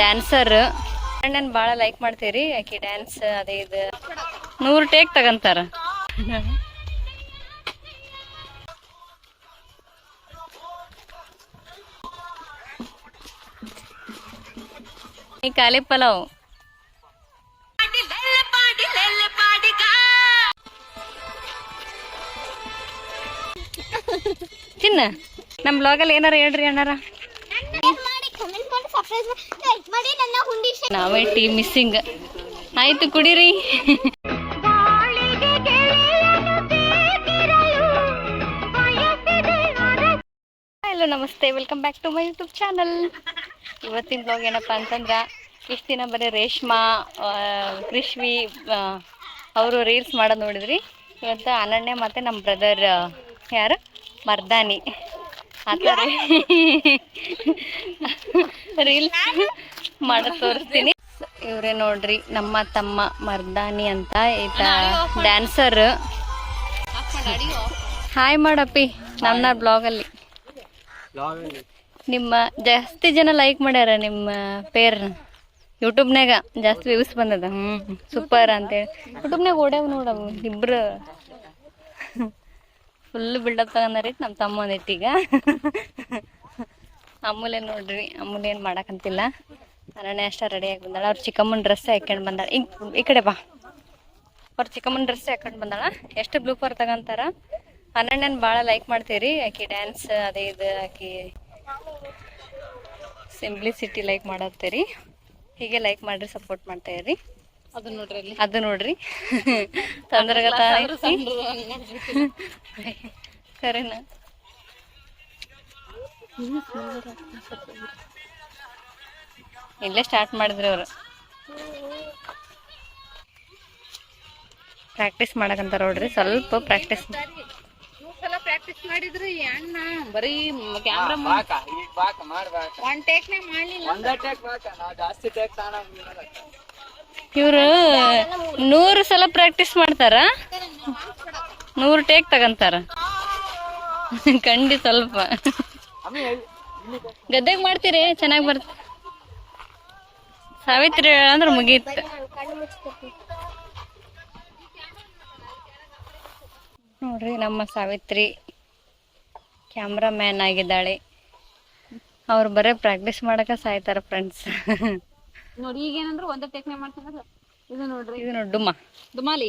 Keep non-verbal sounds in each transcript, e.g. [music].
Dancer ಅಣ್ಣನ್ ಭಾಳ like ಮಾಡ್ತೀರಿ. ಆಕಿ ಡ್ಯಾನ್ಸ್ ಅದೇ ಇದು. ನೂರು ಟೇಕ್ ತಗಂತಾರ. ಈ ಕಾಲಿ ಪಲಾವ್. ತಿನ್ನ. ನಮ್ಮ ಬ್ಲಾಗಲ್ಲಿ ಏನಾರ ಹೇಳ್ರಿ ಅಣ್ಣಾರ ಮಾಡಿ ಕಮೆಂಟ್ ಮಾಡಿ ಸಬ್ಸ್ಕ್ರೈಬ್ ಮಾಡಿ ಲೈಕ್ ಮಾಡಿ ನನ್ನ ಹುಂಡಿ ನಾವೇ ಟೀ ಮಿಸ್ಸಿಂಗ್ ಆಯ್ತು, ಕುಡೀರಿ. ಹಲೋ ನಮಸ್ತೆ. Welcome back to my YouTube channel ಇವತ್ತಿನ ಬ್ಲಾಗ್ ಏನಪ್ಪ ಅಂತಂದ್ರೆ, ಇಷ್ಟು ದಿನ ಬರೀ ರೇಷ್ಮಾ ಕೃಷ್ವಿ ಅವರು ರೀಲ್ಸ್ ಮಾಡೋದು ನೋಡಿದ್ರಿ. ಇವತ್ತು ಅನನ್ಯ ಮತ್ತು ನಮ್ಮ ಬ್ರದರ್ ಯಾರು? ಮರ್ದಾನಿ. ಆ ಥರ ರೀಲ್ಸ್ ಮಾಡೋದು ತೋರಿಸ್ತೀನಿ. ಇವರೇ ನೋಡ್ರಿ ನಮ್ಮ ತಮ್ಮ ಮರ್ದಾನಿ ಅಂತ ಈತ ಡ್ಯಾನ್ಸರ್ ಹಾಯ್ ಮಾಡಪ್ಪಿ ನನ್ನ ಬ್ಲಾಗಲ್ಲಿ ನಿಮ್ಮ ಜಾಸ್ತಿ ಜನ ಲೈಕ್ ಮಾಡ್ಯಾರ ನಿಮ್ಮ ಪೇರ್ ಯೂಟ್ಯೂಬ್ನಾಗ ಜಾಸ್ತಿ ವ್ಯೂಸ್ ಬಂದದ. ಹ್ಞೂ ಸೂಪರ್ ಅಂತೇಳಿ ಯೂಟ್ಯೂಬ್ನಾಗ ಓಡ್ಯಾವ ನೋಡವು ಇಬ್ರು. ಫುಲ್ ಬಿಲ್ಡಪ್ ತಗೊಂಡಾರಿ ನಮ್ಮ ತಮ್ಮ ಈಗ ಅಮೂಲ್ಯ ನೋಡ್ರಿ, ಅಮೂಲ್ಯ ಏನು ಮಾಡಕಂತಿಲ್ಲ. ಅರಣ್ಯ ಅಷ್ಟ ರೆಡಿಯಾಗಿ ಬಂದಾಳ. ಅವ್ರ ಚಿಕ್ಕಮ್ಮನ ಡ್ರೆಸ್ ಹಾಕೊಂಡು ಬಂದಾಳ. ಈ ಈ ಕಡೆ ಬಾ. ಅವ್ರ ಚಿಕ್ಕಮ್ಮನ ಡ್ರೆಸ್ ಹಾಕೊಂಡು ಬಂದಾಳ. ಎಷ್ಟು ಬ್ಲೂ ಫಾರ್ ತಗೊಂತಾರ? ಅನಣ್ಣನ ಭಾಳ ಲೈಕ್ ಮಾಡ್ತೀರಿ ಆಕಿ ಡ್ಯಾನ್ಸ್ ಅದೇ ಇದು, ಆಕಿ ಸಿಂಪ್ಲಿಸಿಟಿ ಲೈಕ್ ಮಾಡತ್ತೀರಿ ಹೀಗೆ ಲೈಕ್ ಮಾಡ್ರಿ ಸಪೋರ್ಟ್ ಮಾಡ್ತಾ ಇರ್ರಿ ಅದು ನೋಡ್ರಿ ತಂದ್ರಗತ ಅದು ನೋಡ್ರಿ. [laughs] ತೊಂದ್ರಗತ [laughs] ಸರಿನಾ? ಇಲ್ಲೇ ಸ್ಟಾರ್ಟ್ ಮಾಡಿದ್ರಿ ಅವರು. ಪ್ರಾಕ್ಟೀಸ್ ಮಾಡಕಂತ ನೋಡ್ರಿ ಸ್ವಲ್ಪ ಪ್ರಾಕ್ಟೀಸ್ ಪ್ರಾಕ್ಟೀಸ್ ಮಾಡಿದ್ರಿ ಈ ಅಣ್ಣ ಬರೀ ಕ್ಯಾಮ್ರಾ ಒನ್ ಟೇಕ್ ಮಾಡ್ಲಿಲ್ಲ. ಇವರು ನೂರು ಸಲ ಪ್ರಾಕ್ಟೀಸ್ ಮಾಡ್ತಾರ. ನೂರು ಟೇಕ್ ತಗಂತಾರ. ಖಂಡಿ ಸ್ವಲ್ಪ. ಗದ್ದೆಗೆ ಮಾಡ್ತೀರಿ? ಚೆನ್ನಾಗಿ ಬರ್ತ ಸಾವಿತ್ರಿ ಅಂದ್ರೆ ಮುಗೀತು. ನೋಡ್ರಿ ನಮ್ಮ ಸಾವಿತ್ರಿ ಕ್ಯಾಮ್ರಾ ಮ್ಯಾನ್ ಆಗಿದ್ದಾಳೆ. ಅವ್ರು ಬರೀ ಪ್ರಾಕ್ಟೀಸ್ ಮಾಡಕ್ಕೆ ಸಾಯ್ತಾರ ಫ್ರೆಂಡ್ಸ್ ನೋಡಿ ಈಗ ಏನಂದ್ರ ಒಂದ ಟೆಕ್ನೆ ಮಾಡ್ತಾರ ಇದು ನೋಡ್ರಿ. ಇದು ಡುಮ್ಮ. ದುಮಾಲಿ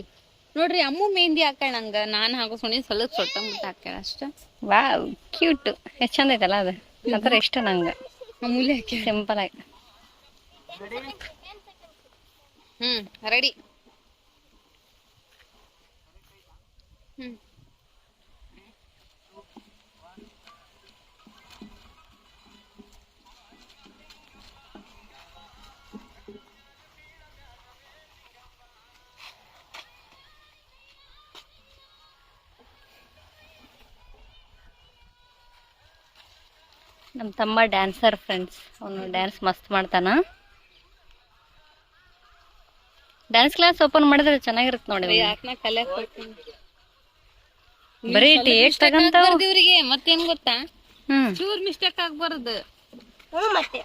ನೋಡ್ರಿ ಅಮ್ಮು ಮೆಹಂದಿ ಹಾಕಣ ನಂಗ. ನಾನ್ ಹಾಕೋ ಸುಣಿ ಸ್ವಲ್ಪ ಸೊಟ್ಟ ಮುಟ್ಟ ಹಾಕ್ಯಾಳ ಅಷ್ಟ. ವಾವ್ ಕ್ಯೂಟ್ ಎಷ್ಟು ಚಂದ ಐತಲ್ಲ ಅದು. ನಂತರ ಇಷ್ಟ ನಂಗ. ಅಮೂಲ್ಯ ಹಾಕಿ ಸಿಂಪಲ್ ಆಗಿ. ಹ್ಮ್ ರೆಡಿ ಹ್ಮ್. ನಮ್ಮ ತಮ್ಮ ಡ್ಯಾನ್ಸರ್ ಫ್ರೆಂಡ್ಸ್ ಅವನು ಡ್ಯಾನ್ಸ್ ಮಸ್ತ್ ಮಾಡ್ತಾನ. ಡ್ಯಾನ್ಸ್ ಕ್ಲಾಸ್ ಓಪನ್ ಮಾಡಿದ್ರೆ ಚೆನ್ನಾಗಿರುತ್ತೆ ನೋಡಿ ಯಾಕನ ಕಲ್ಯಾಕ್ ಕೊಡ್ತೀನಿ. ಬರೀ ಟೇಸ್ಟ್ ತಗಂತಾವ? ಇವ್ರಿಗೆ. ಮತ್ತೇನ್ ಗೊತ್ತಾ? ಚೂರ್ ಮಿಸ್ಟೇಕ್ ಆಗ್ಬಾರ್ದು. ಮತ್ತೆ.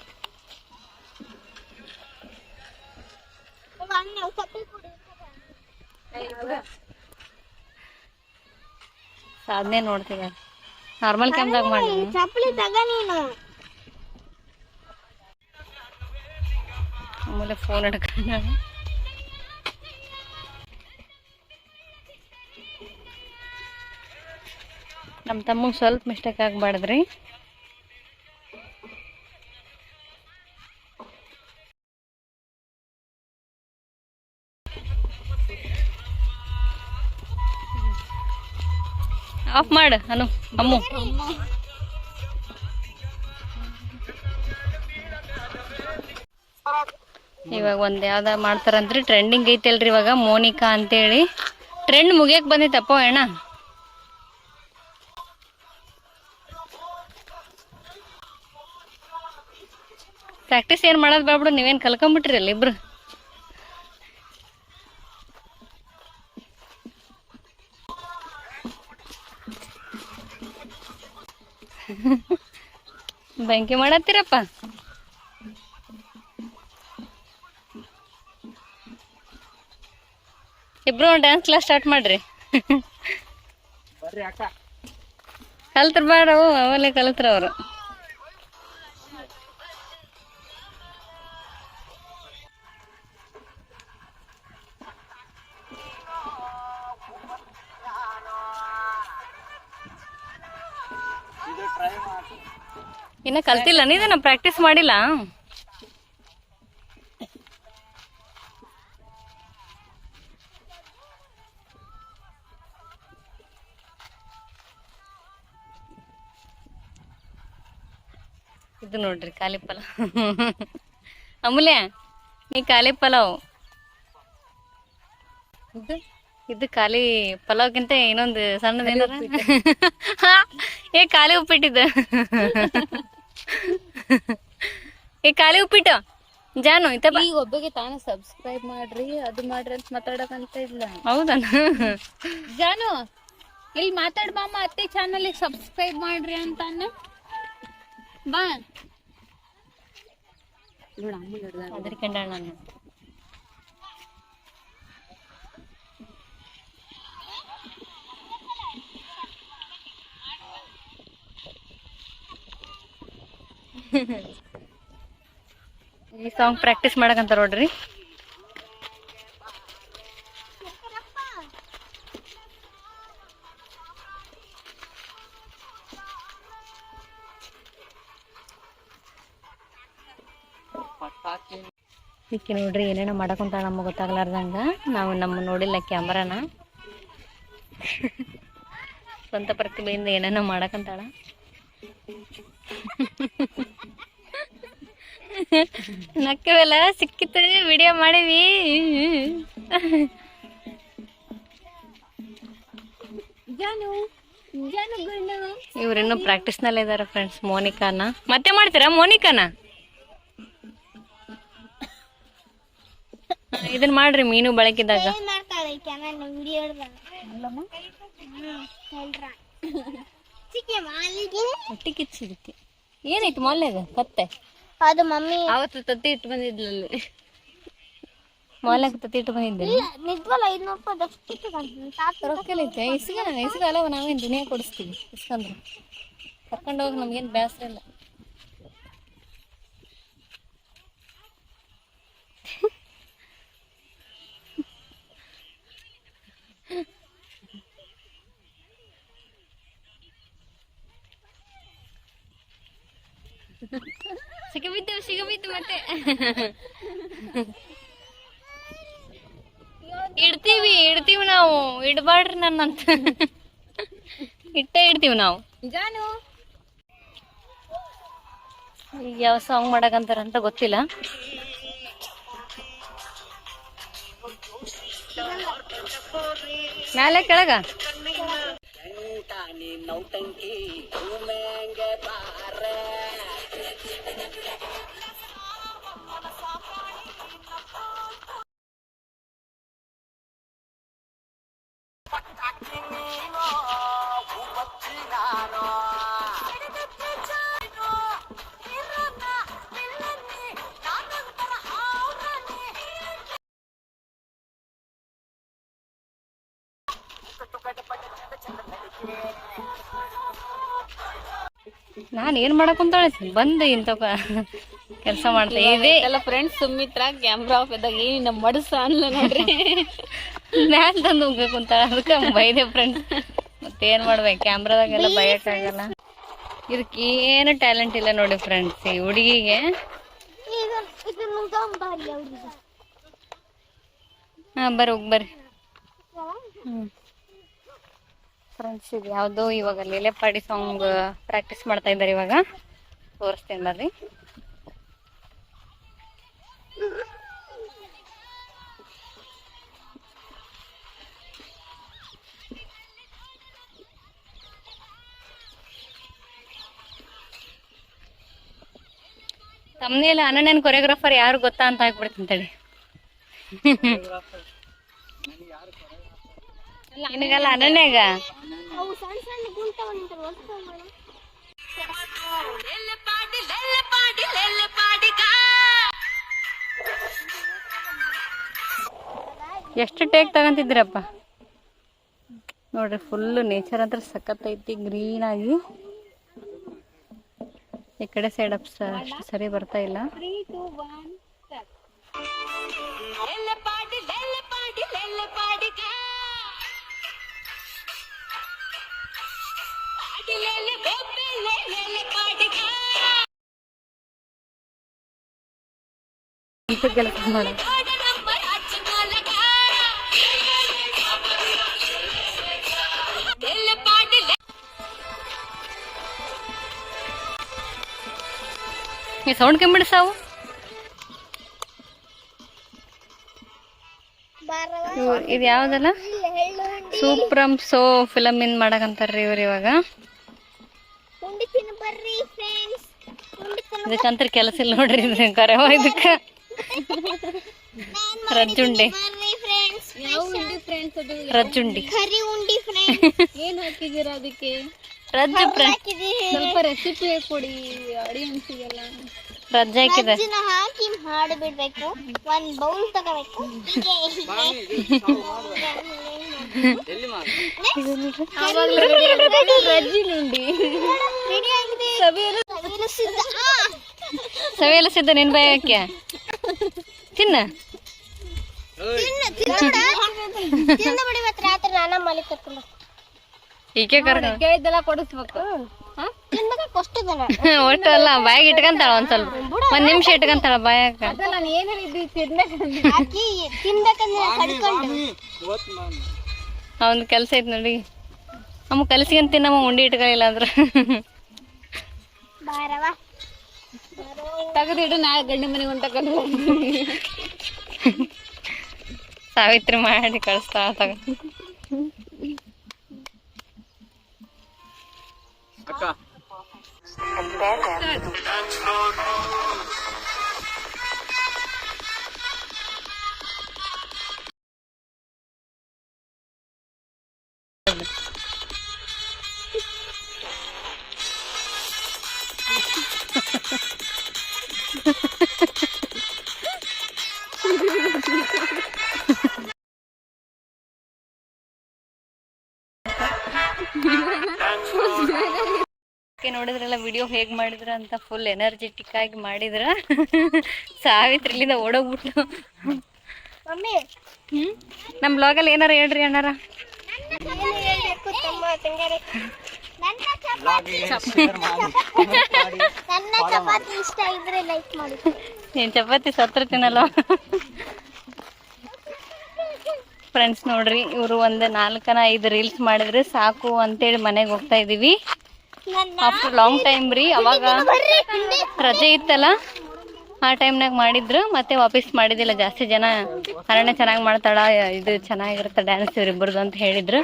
ಸಾಧನೆ ನೋಡ್ತೀವಿ. ನಾರ್ಮಲ್ ಕ್ಯಾಮ್ರಾಗ ಮಾಡಿ ಚಪ್ಪಲಿ ತಗ ನೀನು. ಆಮೇಲೆ ಫೋನ್ ಹಿಡ್ಕೊಂಡ ನಮ್ಮ ತಮ್ಮಗೆ ಸ್ವಲ್ಪ ಮಿಸ್ಟೇಕ್ ಆಗ್ಬಾರ್ದ್ರಿ. ಆಫ್ ಮಾಡು, ಅನು, ಅಮ್ಮು. ಇವಾಗ ಒಂದ್ ಯಾವ್ದ ಮಾಡ್ತಾರಂತ್ರಿ? ಟ್ರೆಂಡಿಂಗ್ ಐತಲ್ರಿ ಇವಾಗ ಮೋನಿಕಾ ಅಂತೇಳಿ. ಟ್ರೆಂಡ್ ಮುಗಿಯಕ್ ಬಂದೈತಪ್ಪ ಅಣ್ಣ. ಪ್ರಾಕ್ಟೀಸ್ ಏನ್ ಮಾಡೋದ್ ಬಾಬಿಡು ನೀವೇನ್ ಕಲ್ಕೊಂಬಿಟ್ರಿ ಅಲ್ಲ ಇಬ್ರು. ಬೆಂಕಿ ಮಾಡತ್ತೀರಪ್ಪ. ಇಬ್ರು ಡ್ಯಾನ್ಸ್ ಕ್ಲಾಸ್ ಸ್ಟಾರ್ಟ್ ಮಾಡ್ರಿ. ಕಲ್ತ್ರ ಅವು ಅವಲೇ ಕಲ್ತ್ರ ಅವರು. ಇನ್ನ ಕಲ್ತಿಲ್ಲ ನೀದೇನ ಪ್ರಾಕ್ಟೀಸ್ ಮಾಡಿಲ್ಲ? ಇದು ನೋಡ್ರಿ ಖಾಲಿ ಪಲಾವ್. ಅಮೂಲ್ಯ ನೀ ಖಾಲಿ ಪಲಾವ್. ಇದು? ಇದು ಖಾಲಿ ಪಲಾವ್ಗಿಂತ ಇನ್ನೊಂದು ಸಣ್ಣದ ಏನಾರ? ಏ ಖಾಲಿ ಉಪ್ಪಿಟ್ಟಿದ್ದ. ಏ ಖಾಲಿ ಉಪ್ಪಿಟ್ಟು ಜಾನು ಇತ್ತ ಈಗ ಒಬ್ಬಗೆ ತಾನೇ ಸಬ್ಸ್ಕ್ರೈಬ್ ಮಾಡ್ರಿ ಅದು ಮಾಡ್ರಿ ಅಂತ ಮಾತಾಡಕಂತ ಇಲ್ಲ ಹೌದನ ಜಾನು ಇಲ್ಲಿ ಮಾತಾಡ್ ಬಾಮ್ಮ ಅತ್ತೆ ಚಾನಲ್ ಸಬ್ಸ್ಕ್ರೈಬ್ ಮಾಡ್ರಿ ಅಂತ ಬಾ. ನೋಡ. ಅದ್ರಕಂಡ ನಾನು. ಈ ಸಾಂಗ್ ಪ್ರಾಕ್ಟೀಸ್ ಮಾಡಕಂತ ನೋಡ್ರಿ. ಪಟಾಕಿ ನೋಡ್ರಿ ಏನೇನೋ ಮಾಡಕೊಂತ ನಮಗೆ ಗೊತ್ತಾಗ್ಲಾರ್ದಂಗ. ನಾವು ನಮ್ಮ ನೋಡಿಲ್ಲ ಕ್ಯಾಮ್ರಾನ. ಸ್ವಂತ ಪ್ರತಿಭೆಯಿಂದ ಏನೇನೋ ಮಾಡಕಂತಾಳ. [laughs] ನಕ್ಕವೆಲ್ಲ ಸಿಕ್ಕಿತ್ತು ವಿಡಿಯೋ ಮಾಡೀವಿ. ಜಾನು ಪ್ರಾಕ್ಟೀಸ್ನಲ್ಲಿ ಇವ್ರಿನ್ನೂ ಇದಾರೆ ಫ್ರೆಂಡ್ಸ್ ಮೋನಿಕಾನ. ಮತ್ತೆ ಮಾಡ್ತೀರಾ ಮೋನಿಕಾನ? ಇದನ್ನ ಮಾಡ್ರಿ ಮೀನು ಬಳಕಿದಾಗ ಮೊಲ್ಲೆ ಏನೈತಿ ಮೊಲ್ಲೆಗ ಕತ್ತೆ ಅದು ಮಮ್ಮಿ ಅವತ್ತು ತತ್ತಿ ಇಟ್ಟು ಬಂದಿದ್ಲಲ್ಲಿ. ತತ್ತಿ ಇಟ್ಟು ಬಂದಿದ್ದೆ ನಿಜವಲ್ಲ ಐದ್ನೂರು ರೂಪಾಯಿ ದಷ್ಟು ತಾತ ರೊಕ್ಕಲೈತೆ ಇಸ್ಗ ಇಸ್ಗಲ್ಲ ನಾವೇನು ದುನಿಯಾ ಕೊಡಿಸ್ತೀವಿ. ಇಸ್ಕಂದ್ರೆ. ಕರ್ಕೊಂಡು ಹೋಗಿ ನಮ್ಗೇನು ಬೇಸರ ಇಲ್ಲ. ಸಿಗಬಿದ್ದು ಸಿಗಬಿದ್ದು ಮತ್ತೆ. ಇಡ್ತೀವಿ ಇಡ್ತೀವಿ ನಾವು. ಇಡಬಾಡ್ರಿ ನನ್ನಂತ. ಇಟ್ಟೇ ಇಡ್ತೀವಿ ನಾವು. ಜಾನು ಈಗ ಯಾವ ಸಾಂಗ್ ಮಾಡಕಂತಾರ ಅಂತ ಗೊತ್ತಿಲ್ಲ. ಮ್ಯಾಲೆ ಕೆಳಗ. ನಾನ್ ಏನ್ ಮಾಡಕುಂತಾಳೆ ಬಂದು ಇಂತ ಕೆಲಸ ಮಾಡ್ತಾ. ಇದೆ. ಎಲ್ಲ ಫ್ರೆಂಡ್ಸ್ ಸುಮಿತ್ರ ಕ್ಯಾಮ್ರಾ ಆಫ್ ಇದ್ದಾಗ ನಮ್ಮ ಮಡಸ ಅನ್ಲ ನೋಡ್ರಿ. [laughs] ಮ್ಯಾಲ್ ತಂದು ಹೋಗ್ಬೇಕು ಅಂತ. ಅದಕ್ಕೆ ಬೈದೆ ಫ್ರೆಂಡ್ ಮತ್ತೇನ್ ಮಾಡ್ಬೇಕು? ಕ್ಯಾಮ್ರಾದಾಗೆಲ್ಲ ಬಯಕಾಗಲ್ಲ ಇದಕ್ಕೆ ಏನು ಟ್ಯಾಲೆಂಟ್ ಇಲ್ಲ ನೋಡಿ ಫ್ರೆಂಡ್ಸ್ ಈ ಹುಡುಗಿಗೆ ಹಾ ಬರ್ರಿ ಹೋಗಿ ಬರ್ರಿ ಫ್ರೆಂಡ್ಸ್ ಇದು ಯಾವುದೋ ಇವಾಗ ಲೇಲೆಪಾಡಿ ಸಾಂಗ್ ಪ್ರಾಕ್ಟೀಸ್ ಮಾಡ್ತಾ ಇದ್ದಾರೆ ಇವಾಗ. ತೋರಿಸ್ತೇನೆ ಬರ್ರಿ. ತಮ್ಮನೇಲಿ ಅನನ್ಯನ್ ಕೊರಿಯೋಗ್ರಾಫರ್ ಯಾರು ಗೊತ್ತಾ ಅಂತ ಹಾಕ್ಬಿಡ್ತೀನಿ ತಡಿ. ನಿನಗಲ್ಲ ಅನನ್ಯಾಗ? ಎಷ್ಟು ಟೇಕ್ ತಗೊಂತಿದ್ದೀರಪ್ಪ? ನೋಡ್ರಿ ಫುಲ್ಲು ನೇಚರ್ ಅಂತ ಐತಿ ಗ್ರೀನ್ ಆಗಿ. ಈ ಕಡೆ ಸೈಡ್ ಅಪ್ ಅಷ್ಟು ಸರಿ ಬರ್ತಾ ಇಲ್ಲ. ಇಂಥ ಕೆಲಸ ಮಾಡೋದು ಈ ಸೌಂಡ್ ಕೆಮ್ಮಿಡಿ ಸಾವು ಇದು ಯಾವ್ದಲ್ಲ? ಸೂಪ್ರಂ ಸೂಪ್ರಮ್ ಸೋ ಫಿಲಮ್ ಇನ್ ಮಾಡಕಂತಾರ್ರಿ ಇವ್ರು ಇವಾಗ. ಅದಕ್ಕಂತ ಕೆಲಸ ಇಲ್ಲ ನೋಡ್ರಿ ಕರೆವ ಇದಕ್ಕ ರಜ್ಜುಂಡೆ. ಬರ್ರಿ ಫ್ರೆಂಡ್ಸ್ ಯಾವ ಫ್ರೆಂಡ್ಸ್ ಅದು? ರಜ್ಜುಂಡಿ. ಕರಿ ಉಂಡಿ ಫ್ರೆಂಡ್ಸ್ [laughs] ಏನ್ ಹಾಕಿದೀರ ಅದಕ್ಕೆ? ರಜ್ಜು ಸ್ವಲ್ಪ ರೆಸಿಪಿ ಕೊಡಿ ಆಡಿಯನ್ಸಿಗೆಲ್ಲ ರಜ್ಜ ಹಾಕಿದೆ. ಹಾಕಿ ಮಾಡಿಬಿಡ್ಬೇಕು. ಒಂದ್ ಬೌಲ್ ತಗೋಬೇಕು. ಸಿದ್ಧ. ನಿನ್ ಬಾಯಕ್ಕೆ ತಿನ್ನ. ಈಕೆ ಕೊಡಿಸ್ಬೇಕು. [laughs] ಒಟ್ಟು ಅಲ್ಲ ಬಾಯಾಗ ಇಟ್ಕಂತಾಳ ಒಂದ್ ಸ್ವಲ್ಪ. ಒಂದ್ ನಿಮಿಷ ಇಟ್ಕಂತಾಳ ಬಾಯಾಗ. ಅವನ್ ಕೆಲ್ಸ ಐತ್ ನೋಡಿ. ನಮ್ಮ ಕಲ್ಸಿಗಂತ ನಮ್ಮ ಉಂಡಿ ಇಟ್ಕೊಳ್ಳಿಲ್ಲ ಅಂದ್ರ. ತಗದಿಡು ತೆಗೆದಿಡು ನಾಳೆ ಗಂಡ ಮನೆ ಹೊಂಟ ಸಾವಿತ್ರಿ ಮಾಡಿ ಕಳಿಸ್ತಾಳ ತಗ ಅಕ್ಕ. [laughs] ಓಕೆ ನೋಡಿದ್ರಲ್ಲ ವಿಡಿಯೋ ಹೇಗೆ ಮಾಡಿದ್ರ ಅಂತ ಫುಲ್ ಎನರ್ಜೆಟಿಕ್ ಆಗಿ ಮಾಡಿದ್ರ. ಸಾವಿತ್ರಿಲಿಂದ ಓಡೋಗ್ಬಿಟ್ಟು ಹ್ಮ್? ನಮ್ ಬ್ಲಾಗಲ್ಲಿ ಏನಾರ ಹೇಳ್ರಿ ಅಣ್ಣಾರ? ಚಪಾತಿ ಸತ್ರ ಮಾಡಿ ನನ್ನ ಚಪಾತಿ ಇಷ್ಟ ಇದ್ರೆ ಲೈಕ್ ಮಾಡಿ ನೀನ್ ಚಪಾತಿ ಸತ್ರ ತಿನ್ನಲ್ಲ ಫ್ರೆಂಡ್ಸ್ ನೋಡ್ರಿ ಇವರು ಒಂದು ನಾಲ್ಕನ ಐದು ರೀಲ್ಸ್ ಮಾಡಿದ್ರೆ ಸಾಕು ಅಂತೇಳಿ ಮನೆಗೆ ಹೋಗ್ತಾ ಇದೀವಿ. ಆಫ್ಟರ್ ಲಾಂಗ್ ಟೈಮ್ ರೀ ಅವಾಗ ರಜೆ ಇತ್ತಲ್ಲ ಆ ಟೈಮ್ನಾಗ ಮಾಡಿದ್ರು ಮತ್ತೆ ವಾಪಸ್ ಮಾಡಿದಿಲ್ಲ. ಜಾಸ್ತಿ ಜನ ಅರಣ್ಯ ಚೆನ್ನಾಗಿ ಮಾಡ್ತಾಳ ಇದು ಚೆನ್ನಾಗಿರುತ್ತೆ ಡ್ಯಾನ್ಸ್ ಇವರಿಬ್ಬರದು ಅಂತ ಹೇಳಿದ್ರು.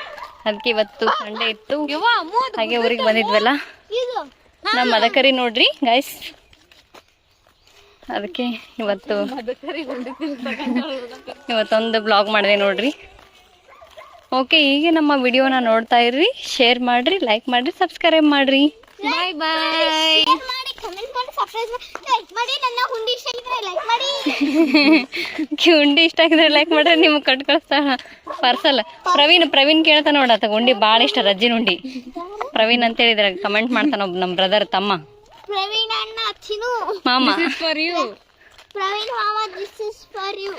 ಅದಕ್ಕೆ ಇವತ್ತು ಸಂಡೆ ಇತ್ತು. ಹಾಗೆ ಊರಿಗೆ ಬಂದಿದ್ವಲ್ಲ. ನಮ್ಮ ಮದಕರಿ ನೋಡ್ರಿ ಗೈಸ್ ಅದಕ್ಕೆ ಇವತ್ತು ಇವತ್ತೊಂದು ಬ್ಲಾಗ್ ಮಾಡಿದೆ ನೋಡ್ರಿ. ಓಕೆ ಹೀಗೆ ನಮ್ಮ ವಿಡಿಯೋನ ನೋಡ್ತಾ ಇರ್ರಿ ಶೇರ್ ಮಾಡ್ರಿ ಲೈಕ್ ಮಾಡ್ರಿ ಸಬ್ಸ್ಕ್ರೈಬ್ ಮಾಡ್ರಿ. ಬಾಯ್ ಬಾಯ್ ಶೇರ್ ಮಾಡಿ ಕಮೆಂಟ್ ಮಾಡಿ ಸಬ್ಸ್ಕ್ರೈಬ್ ಮಾಡಿ. ನನ್ನ ಹುಂಡಿ ಇಷ್ಟ ಇದ್ರೆ ಲೈಕ್ ಮಾಡಿ. [laughs] ಉಂಡಿ ಇಷ್ಟ ಆಗಿದ್ರೆ ಲೈಕ್ ಮಾಡ್ರಿ ನಿಮ್ಗೆ ಕಟ್ ಕಳಿಸ್ತಾಳ ಪಾರ್ಸಲ್ ಪ್ರವೀಣ್ ಪ್ರವೀಣ್ ಕೇಳ್ತಾ ನೋಡತ್ತ ಉಂಡಿ ಭಾಳ ಇಷ್ಟ ರಜ್ಜಿನ ಉಂಡಿ ಪ್ರವೀಣ್ ಅಂತ ಹೇಳಿದ್ರೆ ಕಮೆಂಟ್ ಮಾಡ್ತಾನೆ ಒಬ್ಬ ನಮ್ಮ ಬ್ರದರ್ ತಮ್ಮ. ಪ್ರವೀಣ್ ಅಣ್ಣ ಅಚ್ಚಿನು is ಫಾರ್ ಯು ಪ್ರವೀಣ್ ಮಾಮ ದಿಸ್ ಇಸ್ ಫಾರ್ ಯು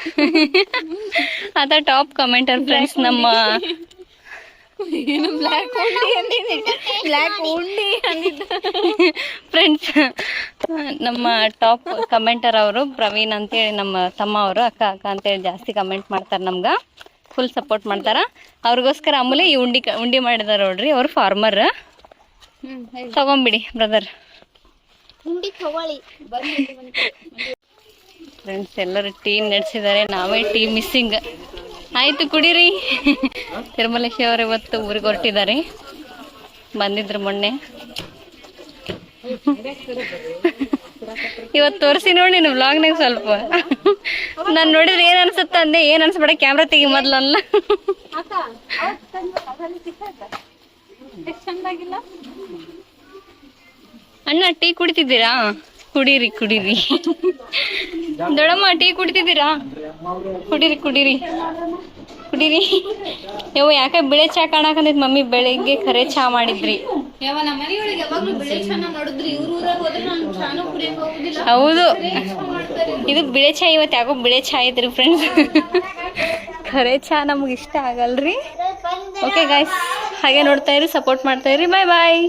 ಅದ ಟಾಪ್ ಕಮೆಂಟರ್ ಫ್ರೆಂಡ್ಸ್ ನಮ್ಮ ಏನು ಬ್ಲ್ಯಾಕ್ ಉಂಡಿ ಬ್ಲ್ಯಾಕ್ ಉಂಡಿ ಅಂದಿದ್ದ. ಫ್ರೆಂಡ್ಸ್ ನಮ್ಮ ಟಾಪ್ ಕಮೆಂಟರ್ ಅವರು ಪ್ರವೀಣ್ ಅಂತೇಳಿ ನಮ್ಮ ತಮ್ಮ ಅವರು ಅಕ್ಕ ಅಕ್ಕ ಅಂತೇಳಿ ಜಾಸ್ತಿ ಕಮೆಂಟ್ ಮಾಡ್ತಾರೆ ನಮ್ಗೆ. ಫುಲ್ ಸಪೋರ್ಟ್ ಮಾಡ್ತಾರ. ಅವ್ರಿಗೋಸ್ಕರ ಅಮೂಲೆ ಈ ಉಂಡಿ ಕ- ಉಂಡಿ ಮಾಡಿದಾರೆ ನೋಡ್ರಿ ಅವ್ರು ಫಾರ್ಮರ್ ತಗೊಂಬಿಡಿ ಬ್ರದರ್ ಹುಂಡಿ ತಗೊಳ್ಳಿ ಫ್ರೆಂಡ್ಸ್ ಎಲ್ಲರೂ ಟೀ ನಡೆಸಿದ್ದಾರೆ. ನಾವೇ ಟೀ ಮಿಸ್ಸಿಂಗ್ ಆಯ್ತು ಕುಡೀರಿ. ತಿರುಮಲೇಶ್ ಅವರು ಇವತ್ತು ಊರಿಗೆ ಹೊರಟಿದ್ದಾರೆ. ಬಂದಿದ್ರು ಮೊನ್ನೆ. ಇವತ್ತು ತೋರಿಸಿ ನೋಡಿ ನೀನು ವ್ಲಾಗ್ನಾಗ ಸ್ವಲ್ಪ. ನಾನು ನೋಡಿದ್ರೆ ಏನು ಅನ್ಸುತ್ತೆ ಅಂದೆ ಏನು ಅನ್ಸ್ಬೇಡ ಕ್ಯಾಮ್ರಾ ತೆಗಿ ಮೊದ್ಲು ಅಲ್ಲ ಅಣ್ಣ ಟೀ ಕುಡಿತಿದ್ದೀರಾ? ಕುಡೀರಿ ಕುಡೀರಿ. ದೊಡಮ್ಮ ಟೀ ಕುಡಿತಿದ್ದೀರಾ? ಕುಡೀರಿ ಕುಡೀರಿ. ಕುಡೀರಿ. ಯವ್ವ ಯಾಕೆ ಬಿಳೆ ಚಾ ಕಾಣಕಂತೈತಿ ಮಮ್ಮಿ? ಬೆಳಿಗ್ಗೆ ಖರೆ ಚಾ ಮಾಡಿದ್ರಿ. ಹೌದು. ಇದು ಬಿಳೆ ಚಾ ಇವತ್ತು ಯಾಕೋ ಬಿಳೆ ಚಾ ಇದ್ರಿ ಫ್ರೆಂಡ್ಸ್ ಖರೆ ಚಾ ನಮ್ಗೆ ಇಷ್ಟ ಆಗಲ್ರಿ. ಓಕೆ ಗಾಯ್ಸ್ ಹಾಗೆ ನೋಡ್ತಾ ಇರಿ ಸಪೋರ್ಟ್ ಮಾಡ್ತಾ ಇರಿ. ಬಾಯ್ ಬಾಯ್